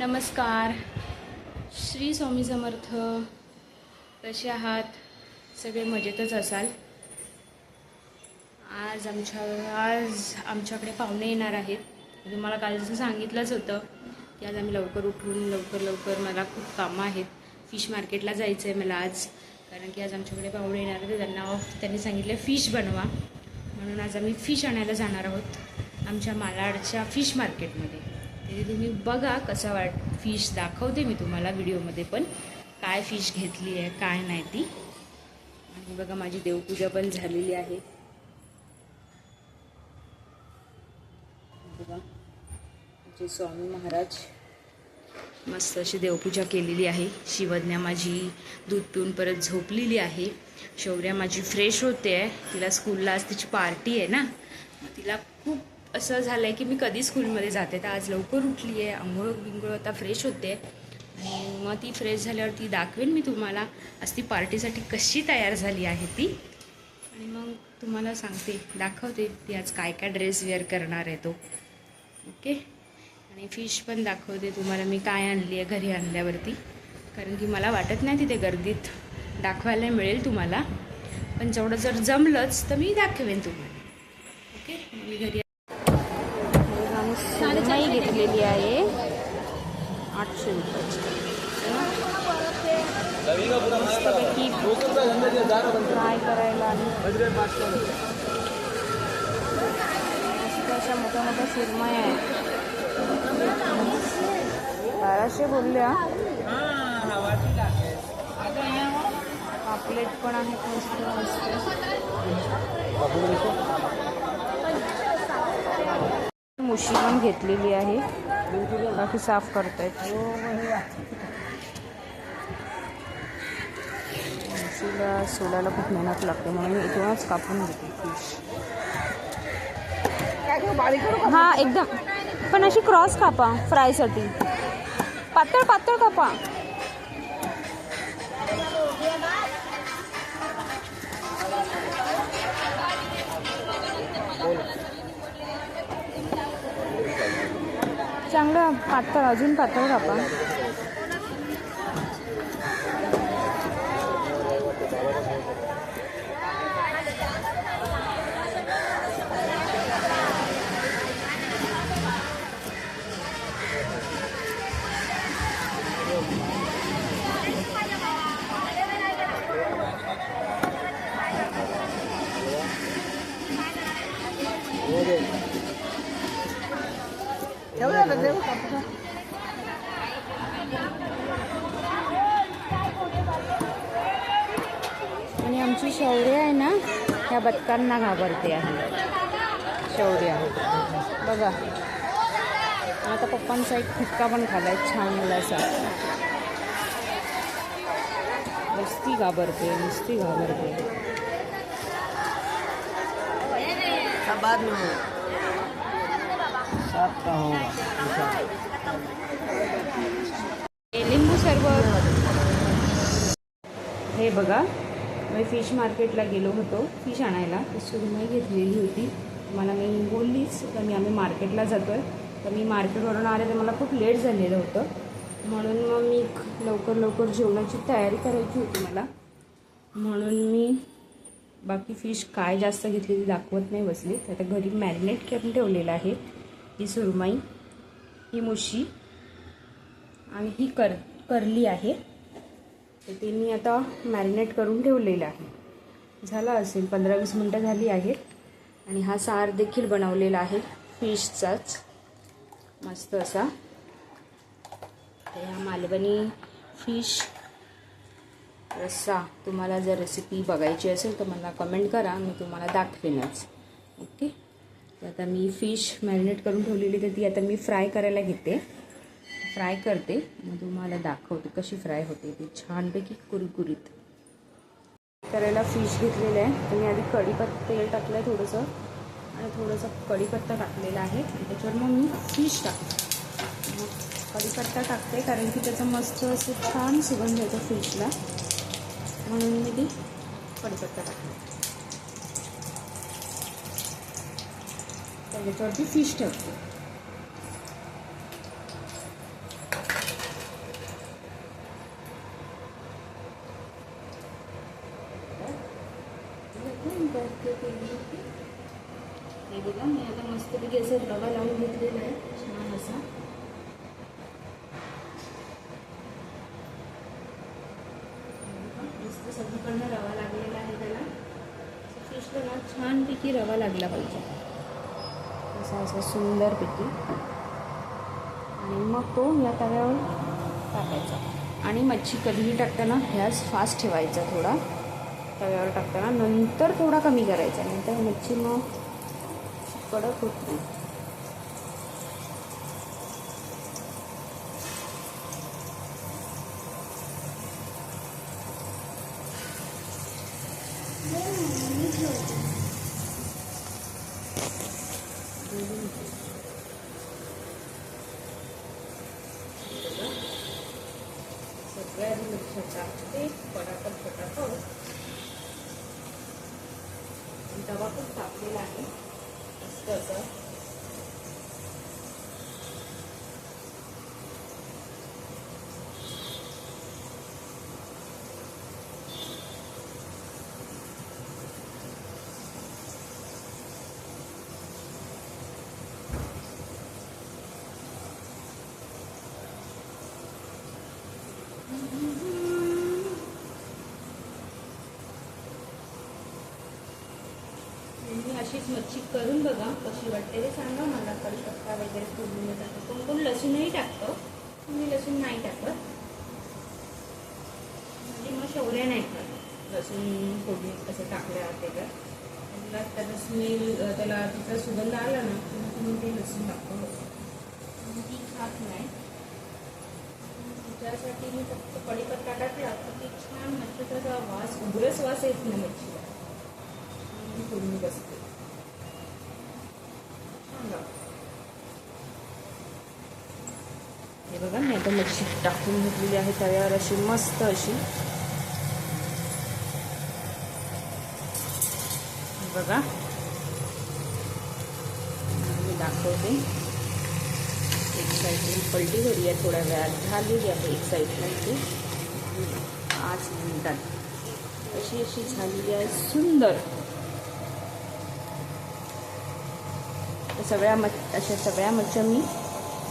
नमस्कार. श्री स्वामी समर्थ. कसे आहात? सगळे मजेतच असाल? आज आमच्या आज आमच्याकडे पाहुणे येणार आहेत. तुम्हाला काल जसं सांगितलंच होतं की आज आम्ही लवकर उठून लवकर लवकर मला खूप कामं आहेत. फिश मार्केटला जायचं आहे मला आज. कारण की आज आमच्याकडे पाहुणे येणार आहेत. त्यांना त्यांनी सांगितलं फिश बनवा. म्हणून आज आम्ही फिश आणायला जाणार आहोत आमच्या मालाडच्या फिश मार्केटमध्ये. तिथे तुम्ही बघा कसा वाट फिश दाखवते मी तुम्हाला व्हिडिओमध्ये पण. काय फिश घेतली आहे काय नाही ती. आणि बघा माझी देवपूजा पण झालेली आहे. बघा आमचे स्वामी महाराज मस्त अशी देवपूजा केलेली आहे. शिवज्ञा माझी दूध पिऊन परत झोपलेली आहे. शौर्या माझी फ्रेश होते. आहे तिला स्कूलला आज तिची पार्टी आहे ना. तिला खूप असं झालं आहे की मी कधी स्कूलमध्ये जाते. तर आज लवकर उठली आहे आंघोळ बिंघोळ आता फ्रेश होते. आणि मग ती फ्रेश झाल्यावर ती दाखवेन मी तुम्हाला. आज ती पार्टीसाठी कशी तयार झाली आहे ती. आणि मग तुम्हाला सांगते दाखवते ती आज काय काय ड्रेस वेअर करणार आहे तो. ओके? आणि फिश पण दाखवते तुम्हाला मी काय आणली आहे घरी आणल्यावरती. कारण की मला वाटत नाही तिथे गर्दीत दाखवायला मिळेल तुम्हाला. पण जेवढं जर जमलंच तर मी दाखवेन तुम्हाला. ओके? मी घरी घेतलेली आहे. आठशे रुपयाची. मस्तपैकी फ्राय करायला अशा मोठ्या मोठ्या सुरमई आहेत. बाराशे बोलल्या. पापलेट पण आहे मस्त मस्त. मुशी पण घेतलेली आहे. बाकी साफ करतायत. मुशीला सोलायला खूप मेहनत लागते म्हणून मी इथूनच कापून घेते फिश हा एकदम. पण अशी क्रॉस कापा फ्रायसाठी. पातळ पातळ कापा. पातळ अजून पातळ कापा. आणि आमची शौर्य आहे ना ह्या बदकांना घाबरते आहे. शौर्य बघा. आता पप्पांचा एक फुटका पण खालाय छान मुलाचा नुसती घाबरते नुसती घाबरते. सात का होगा हे लिंबू सरबत. हे बघा मी फिश मार्केटला गेलो होतो फिश आणायला. ती सुरमई घेतलेली होती. मला मी बोललीच तर मी आम्ही मार्केटला जातो आहे तर मी मार्केटवरून आले तर मला खूप लेट झालेलं होतं. म्हणून मग मी लवकर लवकर जेवणाची तयारी करायची होती मला. म्हणून मी बाकी फिश काय जास्त घेतली ती दाखवत नाही बसली. तर आता घरी मॅरिनेट करून ठेवलेलं आहे. ही सुरमई ही मुशी आणि ही कर करली आहे. तर ते मी आता मॅरिनेट करून ठेवलेलं आहे. झाला असेल पंधरा वीस मिनटं झाली आहेत. आणि हा सार देखील बनवलेला आहे फिशचाच. मस्त असा. तर ह्या मालवणी फिश रस्सा तुम्हाला जर रेसिपी बघायची असेल तर मला कमेंट करा मी तुम्हाला दाखवेनच. ओके? आता मी फिश मॅरिनेट करून ठेवलेली तर ती आता मी फ्राय करायला घेते. फ्राय करते. मग तुम्हाला दाखवते कशी फ्राय होते ती. छानपैकी कुरकुरीत. करायला फिश घेतलेलं आहे. तर मी आधी कढीपत्ता तेल टाकलं आहे थोडंसं. आणि थोडंसं कढीपत्ता टाकलेला आहे. त्याच्यावर मग मी फिश टाकते. मग कढीपत्ता टाकते कारण की त्याचा मस्त असं छान सुगंध येतो फिशला. म्हणून मी ती कढीपत्ता टाकते. याच्यावरती फिश ठेवते. हे बघा मी आता मस्तपैकी असं रवा लावून घेतलेला आहे छान असा. मस्त सगळीकडनं रवा लागलेला आहे त्याला. फिश ना छानपैकी रवा लागला पाहिजे. असा असा सुंदरपैकी. आणि मग तो या तव्यावर टाकायचा. आणि मच्छी कधीही टाकताना गॅस फास्ट ठेवायचा थोडा. तव्यावर टाकताना नंतर थोडा कमी करायचा. नंतर मच्छी मग कडक होत नाही. सगळ्या मिरच्या टाकते पटापट पटापट आणि पण तापलेला आहे मस्त असं मी अशीच मच्छी करून बघा कशी वाटते ते सांगा. मला कढीपत्ता वगैरे फोडून टाकतो कोण कोण लसूणही टाकतं. मी लसूण नाही टाकत. म्हणजे मग शेवऱ्या नाही करत. लसूण फोडून कसं टाकल्या ते तर. त्याचा स्मेल त्याला तिचा सुगंध आला ना मग तुम्ही ते लसूण टाकतो. ती खात नाही. त्यासाठी मी फक्त कढीपत्ता टाकला. तर ती छान मच्छीचा वास उग्रच वास येत नाही मच्छीला. मी बसते हे बघा मी आता मच्छी टाकून घेतलेली आहे तव्यावर अशी मस्त अशी. बघा. मी दाखवते. एक साईडने पलटी करूया थोड्या वेळात झालेली आहे एक साईडला पाच मिनिटात. अशी अशी झालेली आहे सुंदर. सगळ्या मच अशा सगळ्या मच्छ्या मी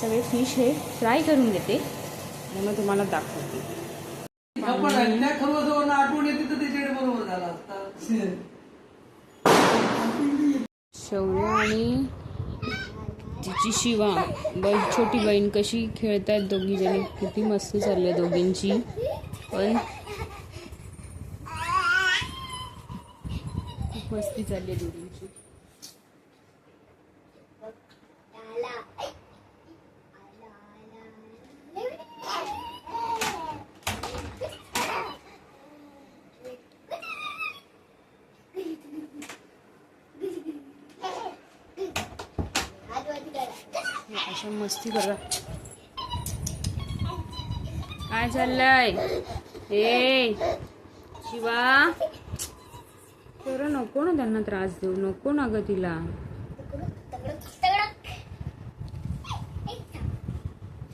सगळे फिश हे फ्राय करून घेते आणि मग तुम्हाला दाखवते. आपण त्या खरवजवळ आठवण येते तर त्याच्याकडे बरोबर झाला असता. शौर्य आणि तिची शिवा. ब छोटी बहीण कशी खेळतायत दोघी जणी. किती मस्त चाललंय दोघींची. पण खूप मस्ती चालली आहे दोघींची अशा मस्ती करा. काय चाललंय? ए शिवा. तर नको ना त्यांना त्रास देऊ नको ना ग तिला.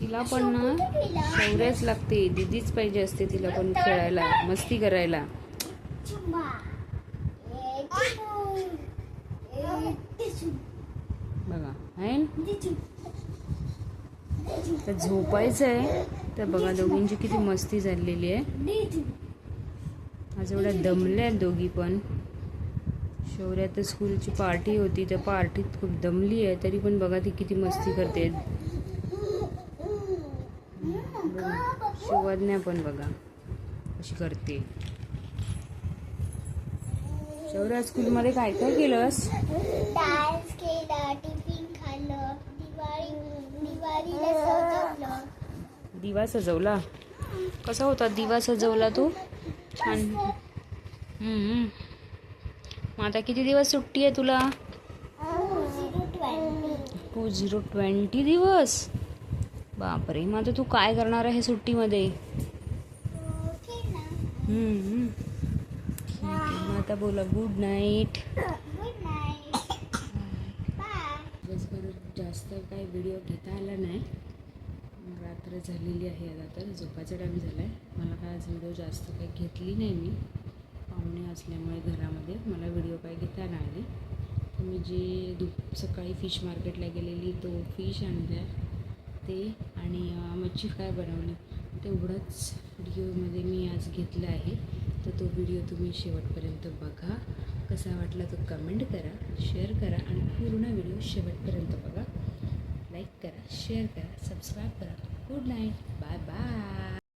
तिला पण ना शौर्यच लागते. दिदीच पाहिजे असते तिला पण खेळायला मस्ती करायला. बघा आहे ना? तर झोपायचं आहे तर बघा दोघींची किती मस्ती झालेली आहे. आज एवढ्या दमल्या आहेत दोघी पण. शौर्या तर स्कूलची पार्टी होती त्या पार्टीत खूप दमली आहे. तरी पण बघा ती किती मस्ती करते. शिवज्ञा पण बघा अशी करते. शौर्या स्कूलमध्ये काय काय केलंस? डान्स केला दिवा सजवला? कसा होता दिवा सजवला तू? छान. हम्म. मग आता किती दिवस सुट्टी आहे तुला? टू झिरो ट्वेंटी दिवस? बापरे मग आता तू काय करणार आहे सुट्टीमध्ये. ठीक आहे मग आता बोला गुड नाईट दिवसभर जास्त काही व्हिडिओ घेता आला नाही. रात्र झालेली आहे आता तर झोपाचा टाईम झाला आहे मला काय आज व्हिडिओ जास्त काही घेतली नाही मी. पाहुणे असल्यामुळे घरामध्ये मला व्हिडिओ काही दु सकाळी फिश मार्केटला गेलेली तो फिश आणला ते आणि मच्छी फ्राय बनवली. तेवढंच व्हिडिओमध्ये मी आज घेतलं आहे. तर तो व्हिडिओ तुम्ही शेवटपर्यंत बघा. कसा वाटला तो कमेंट करा शेअर करा आणि पूर्ण व्हिडिओ शेवटपर्यंत बघा. लाईक करा शेअर करा सबस्क्राईब करा. Good night bye bye